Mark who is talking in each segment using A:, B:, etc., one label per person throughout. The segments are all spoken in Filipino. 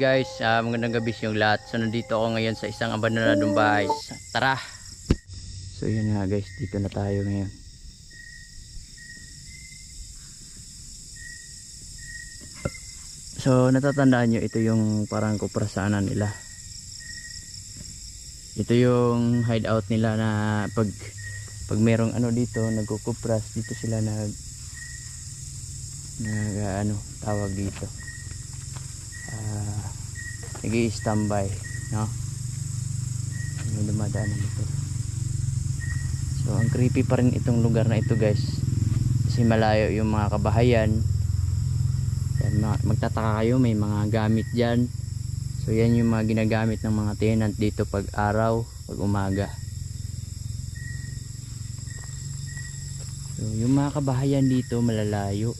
A: guys, Ah, magandang gabi sa yung lahat. So nandito ako ngayon sa isang abandonadong bahay. Tara! So yun nga guys, dito na tayo ngayon. So natatandaan nyo, ito yung parang kuprasaanan nila. Ito yung hideout nila na pag pag merong ano dito, nagkukupras, dito sila nag nag ano, tawag dito. Nag-i-standby, no? May dumadaan na motor. So, ang creepy pa rin itong lugar na ito, guys. Kasi malayo yung mga kabahayan. Yan, ma- magtataka kayo, may mga gamit dyan. So, yan yung mga ginagamit ng mga tenant dito pag araw, pag umaga. So, yung mga kabahayan dito malalayo.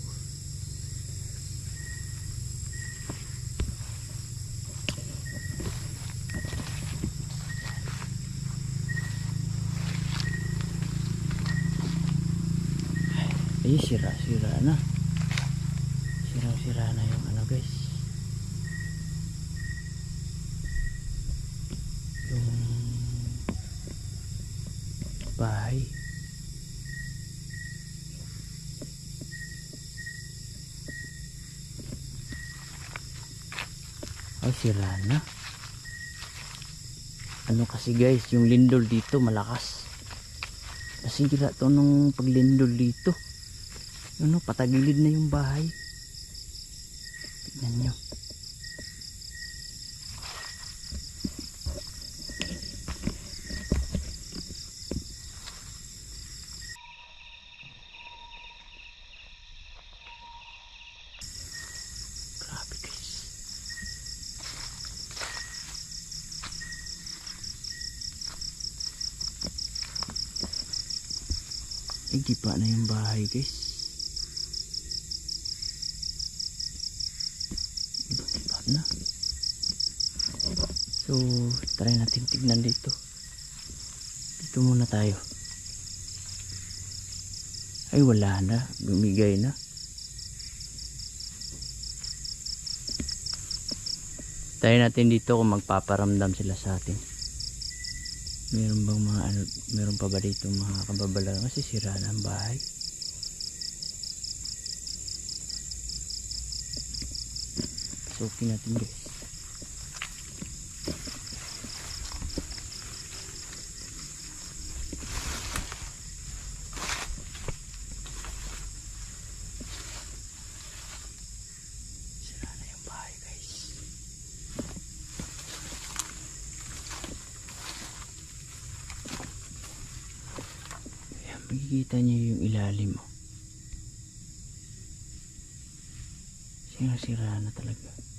A: Ay, sira-sira na. Sira-sira na yung ano guys. Yung bahay. Ay, sira na. Ano kasi guys, yung lindol dito malakas. Nasira to nung paglindol dito. Ano, patagilid na yung bahay. Tignan nyo. Grabe guys. Ay, di pa na yung bahay guys. Na. So, try natin tignan dito. Dito muna tayo. Ay, wala na. Bumigay na. Try natin dito kung magpaparamdam sila sa atin. Meron bang mga ano, meron pa ba dito mga kababala kasi sira na ang bahay. Sukin natin guys. Makikita niyo yung ilalim mo. Sira-sira na talaga.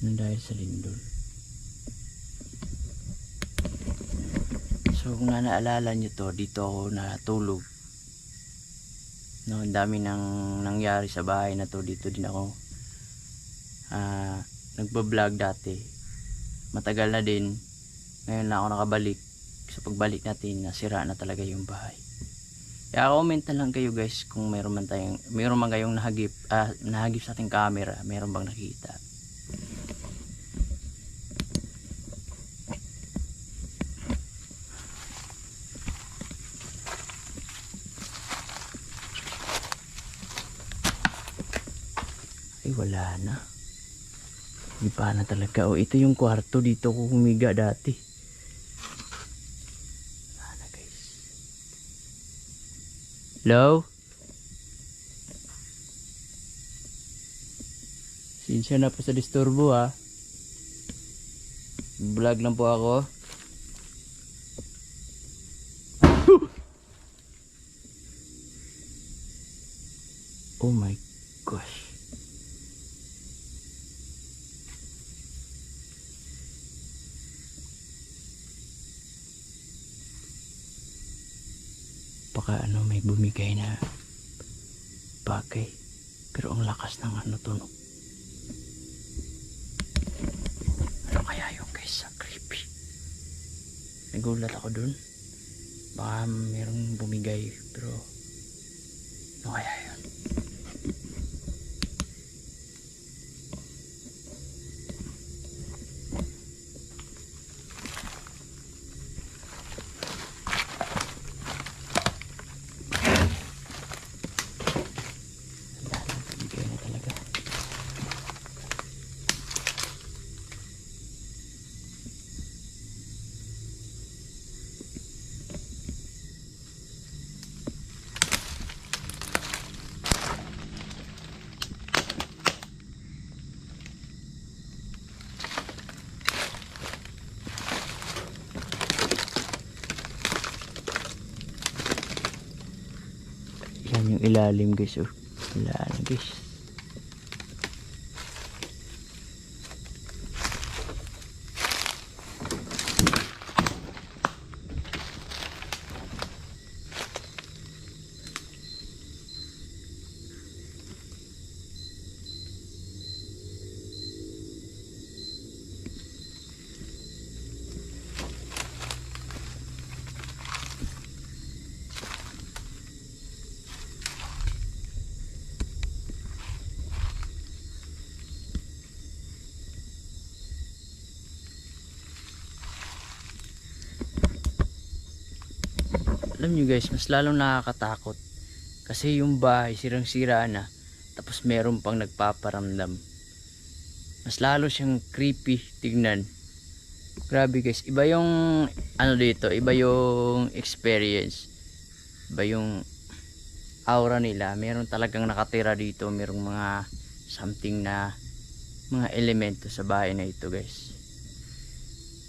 A: Nang dahil sa lindol. So kung na naalala nyo to, dito ako natulog. No, ang dami nang nangyari sa bahay na to. Dito din ako ah nagba-vlog dati. Matagal na din. Ngayon na ako nakabalik. Sa pagbalik natin, nasira na talaga yung bahay. Kaya comment na lang kayo guys kung meron man tayong meron man kayong nahagip ah, nahagip sa ating camera, meron bang nakita. Ay wala na. Iba na talaga. O ito yung kwarto dito ko humiga dati. Wala guys. Hello? Sinsya na po sa disturbo ha. Vlog lang po ako. oh my gosh. Baka ano may bumigay na bagay. Pero ang lakas ng ano to no ano kaya yung guys ang creepy? Nagulat ako dun. Baka merong bumigay pero ano kaya yun yung ilalim guys oh. Na guys. Alam nyo guys, mas lalong nakakatakot. Kasi yung bahay, sirang-sira na. Tapos meron pang nagpaparamdam. Mas lalo siyang creepy tignan. Grabe guys, iba yung ano dito, iba yung experience. Iba yung aura nila. Meron talagang nakatira dito, merong mga something na mga elemento sa bahay na ito guys.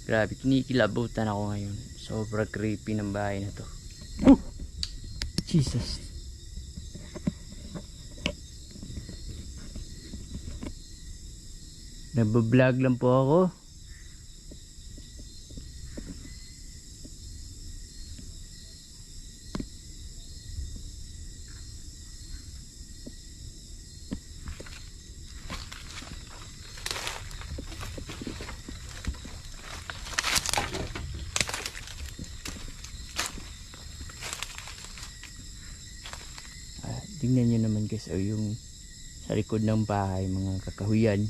A: Grabe, kinikilabutan ako ngayon. Sobrang creepy ng bahay na to. Jesus. Nabablog lang po ako. Ah, tingnan nyo naman guys oh, yung sa likod ng bahay mga kakahuyan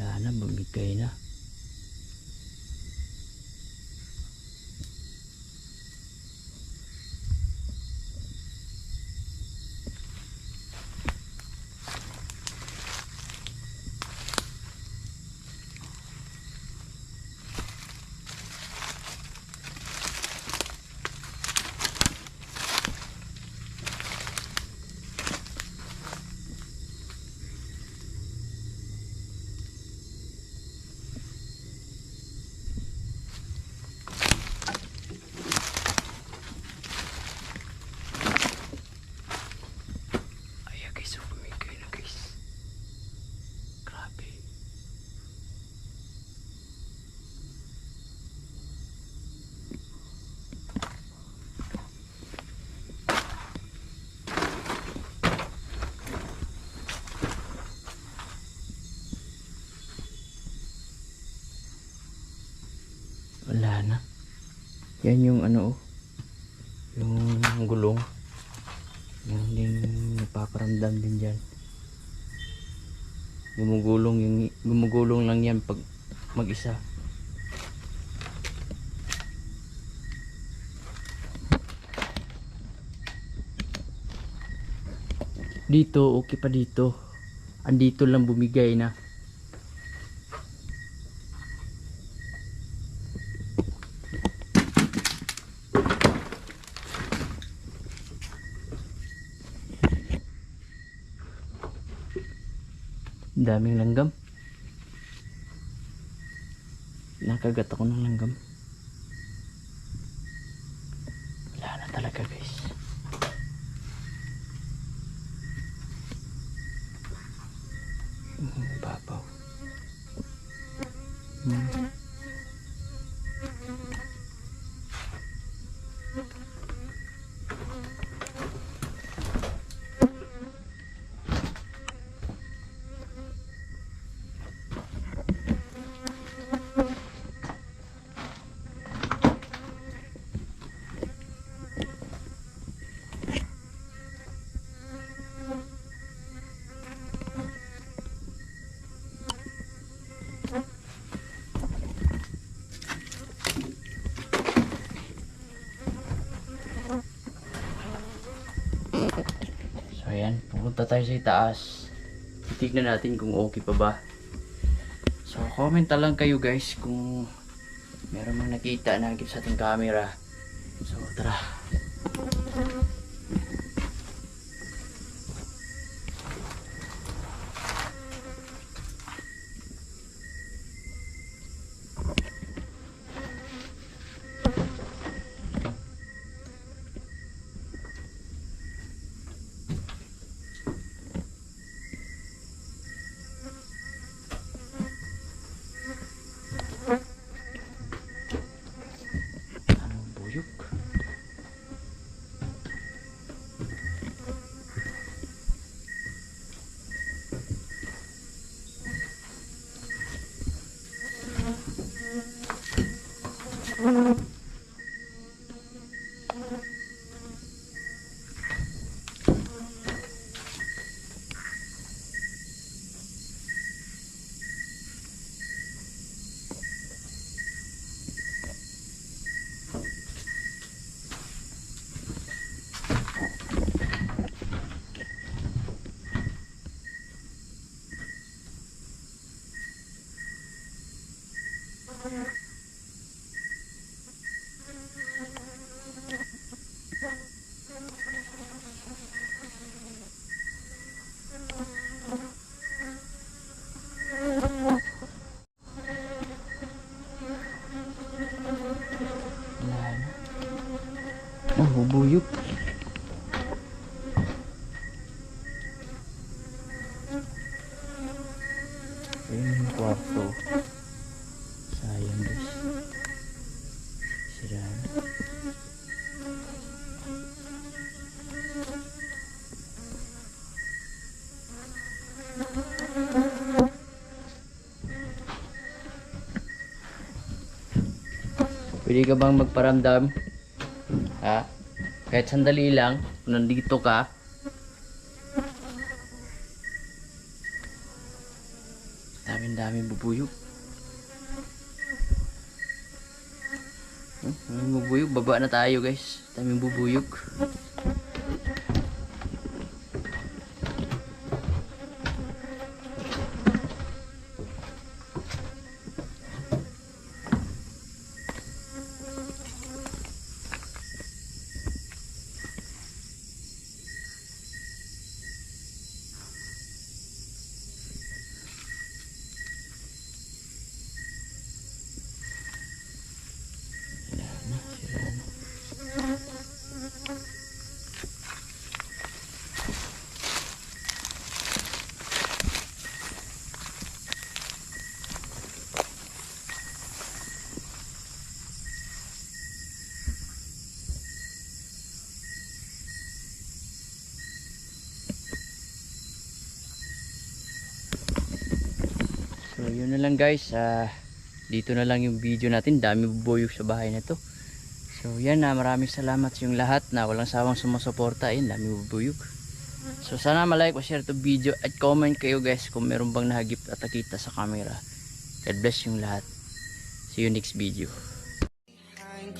A: wala na bumigay na Ay, guys, bumigay na guys. Grabe. Wala na. Yan yung ano oh. Yung gulong. Yan din napaparamdam din dyan. Gumugulong yung gumugulong lang yan pag mag-isa. Dito, okay pa dito. Andito lang bumigay na. Daming langgam. Nakagat ako ng langgam. Wala na talaga guys. Mm, babaw. Mm. So pupunta tayo sa itaas. Titignan natin kung okay pa ba. So comment lang kayo guys kung meron mang nakita na sa ating camera. So tara. Wala na. Oh, bubuyog. Ayun yung kwarto. Sayang guys. Sira na. Pwede ka bang magparamdam? Ha? Kahit sandali lang, kung nandito ka. Daming daming bubuyog. Hmm, daming bubuyog. Baba na tayo guys. Daming bubuyog. Lang guys. ah dito na lang yung video natin. Dami bubuyog sa bahay na to. So yan na. maraming salamat sa yung lahat na walang sawang sumusuporta. Ayun dami bubuyog. So sana malike o share to video at comment kayo guys kung meron bang nahagip at nakita sa camera. God bless yung lahat. See you next video.
B: I'm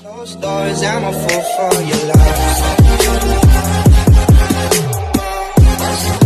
B: a fool for your love.